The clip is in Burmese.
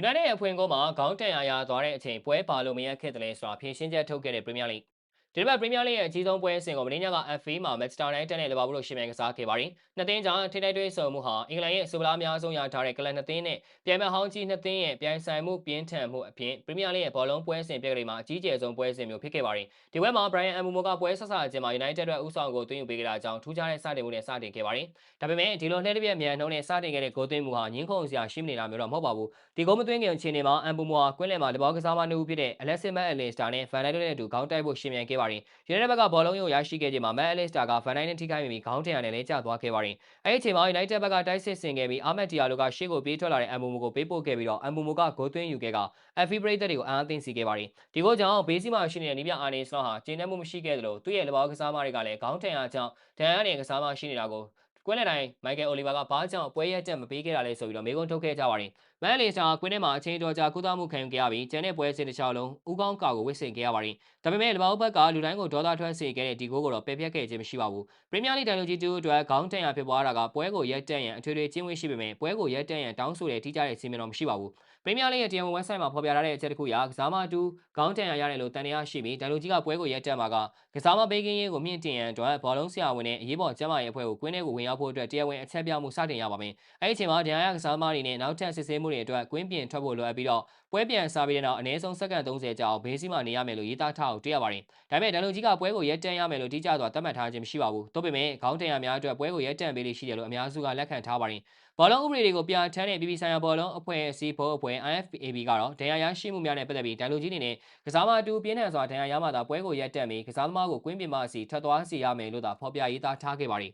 United ရဲ့အဖွင့်ဂိုးမှာခေါင်းတန်ရာရာသွားတဲ့အချိန်ပွဲပါလို့မရခဲ့တယ်လဲဆိုတာဖြေရှင်းချက်ထုတ်ခဲ့တဲ့ Premier League ဒီတစ်ပတ်ပရီးမီးယားလိရဲ့အကြီးဆုံးပွဲအဆင့်ကိုမင်းညက FA မှာ Manchester United နဲ့လီဗာပူးတို့ရှင်ပြိုင်ကစားခဲ့ပါတယ်။နှစ်သင်းကြားထိတိုက်တွေ့ဆုံမှုဟာအင်္ဂလန်ရဲ့စူပလာအများဆုံးရထားတဲ့ကလပ်နှစ်သင်းနဲ့ပြိုင်ပွဲဟောင်းကြီးနှစ်သင်းရဲ့ပြိုင်ဆိုင်မှုပြင်းထန်မှုအပြင်ပရီးမီးယားလိရဲ့ဘောလုံးပွဲစဉ်ပြက်ကလေးမှာအကြီးကျယ်ဆုံးပွဲစဉ်မျိုးဖြစ်ခဲ့ပါတယ်။ဒီပွဲမှာ Brian Mbeumo ကပွဲဆက်ဆအချင်းမှာ United အတွက်ဥဆောင်ကိုသွင်းယူပေးခဲ့တာကြောင့်ထူးခြားတဲ့စတင်မှုနဲ့စတင်ခဲ့ပါတယ်။ဒါပေမဲ့ဒီလိုလှည့်တစ်ပြက်မြန်နှုံးနဲ့စတင်ခဲ့တဲ့ဂိုးသွင်းမှုဟာညှင်းခုန်စရာရှိမနေတာမျိုးတော့မဟုတ်ပါဘူး။ဒီဂိုးမသွင်းခင်အချိန်တွေမှာ Mbeumo ဟာကွင်းလယ်မှာတဘောကစားမနှုတ်ဖြစ်တဲ့ Alexis McAllister နဲ့ Van Dijk တို့နဲ့အတူခေါင်းတိုက်ဖို့ရှင်ပြိုင်ခဲ့ပါတယ်။ United ဘက်ကဘောလုံးရုံရရှိခဲ့ချိန်မှာ Matt Allister က Van Dijk နဲ့ထိခိုက်မိပြီးခေါင်းထင်ရနဲ့လဲကျသွားခဲ့ပါတယ်။အဲဒီအချိန်မှာ United ဘက်ကတိုက်စစ်ဆင်ခဲ့ပြီး Ahmed Diallo ကရှေ့ကိုပြေးထွက်လာတဲ့ Mbeumo ကိုပေးပို့ခဲ့ပြီးတော့ Mbeumo ကဂိုးသွင်းယူခဲ့က FA ပရိသတ်တွေကိုအံ့အားသင့်စေခဲ့ပါတယ်။ဒီဂိုးကြောင့်ဘေးစီးမှာရှိနေတဲ့နီးပြအာနေစလော့ဟာကျင်းနှမှုမရှိခဲ့သလိုသူ့ရဲ့လက်ဘောက်ကစားမတွေကလည်းခေါင်းထင်ရကြောင်းဒဏ်ရာနဲ့ကစားမရှိနေတာကိုကွင်းလယ်တိုင်းမိုက်ကယ်အိုလီဗာကဘာကြောင့်ပွဲရက်ချက်မပေးခဲ့တာလဲဆိုပြီးတော့မေးခွန်းထုတ်ခဲ့ကြပါတယ်။ မန်လေးစတာကွင်းထဲမှာအချိန်တော်ကြာကုသမှုခံယူခဲ့ရပြီးကျန်တဲ့ပွဲစဉ်တစ်ခြားလုံးဥကောင်းကာကိုဝစ်ဆင်ခဲ့ရပါတယ်။ဒါပေမဲ့လဘောက်ဘက်ကလူတိုင်းကိုဒေါသထွက်စေခဲ့တဲ့ဒီဂိုးကိုတော့ပယ်ဖျက်ခဲ့ခြင်းမရှိပါဘူး။ပရီးမီးယားလိတိုင်လူကြီးတူအတွက်ခေါင်းတန်ရဖြစ်ပွားတာကပွဲကိုရက်တက်ရန်အထွေထွေကျင်းဝင်းရှိပေမဲ့ပွဲကိုရက်တက်ရန်တောင်းဆိုတဲ့ထိကြတဲ့စီမံတော်မရှိပါဘူး။ပရီးမီးယားလိရဲ့တရားဝင် website မှာဖော်ပြထားတဲ့အချက်တစ်ခုအရကစားမတူခေါင်းတန်ရရတယ်လို့တန်တရားရှိပြီးတိုင်လူကြီးကပွဲကိုရက်တက်မှာကကစားမဘေးကင်းရေးကိုမြင့်တင်ရန်အတွက်ဘောလုံးဆရာဝန်နဲ့အရေးပေါ်ကျန်းမာရေးအဖွဲ့ကိုကွင်းထဲကိုဝင်ရောက်ဖို့အတွက်တရားဝင်အချက်ပြမှုစတင်ရပါမယ်။အဲဒီအချိန်မှာဒဏ်ရာရကစားမတွေနဲ့နောက်ထပ်စစ်ဆေးမှုတွေအတွက်ကွင်းပြင်ထွက်ဖို့လိုအပ်ပြီးတော့ပွဲပြန်စားပြီးတဲ့နောက်အနည်းဆုံးစက္ကန့်30ကြာအောင်ဘေးစီးမှနေရမယ်လို့ရေးသားထားအောင်တွေ့ရပါတယ်။ဒါပေမဲ့ဒန်လိုကြီးကပွဲကိုရက်တန့်ရမယ်လို့တိကျစွာသတ်မှတ်ထားခြင်းမရှိပါဘူး။သို့ပေမဲ့ခေါင်းတန်ရများအတွက်ပွဲကိုရက်တန့်ပေးလိရှိတယ်လို့အများစုကလက်ခံထားပါတယ်။ဘောလုံးဥပဒေတွေကိုပြဋ္ဌာန်းတဲ့ပြည်ပဆိုင်ရာဘောလုံးအဖွဲ့အစည်းဘောအဖွဲ့ IFAB ကတော့ဒဏ်ရာရရှိမှုများနဲ့ပတ်သက်ပြီးဒန်လိုကြီးအနေနဲ့ကစားမတူပြင်းထန်စွာဒဏ်ရာရမှသာပွဲကိုရက်တန့်ပြီးကစားသမားကိုကွင်းပြင်မှစီထွက်သွားစေရမယ်လို့သာဖော်ပြရေးသားထားခဲ့ပါတယ်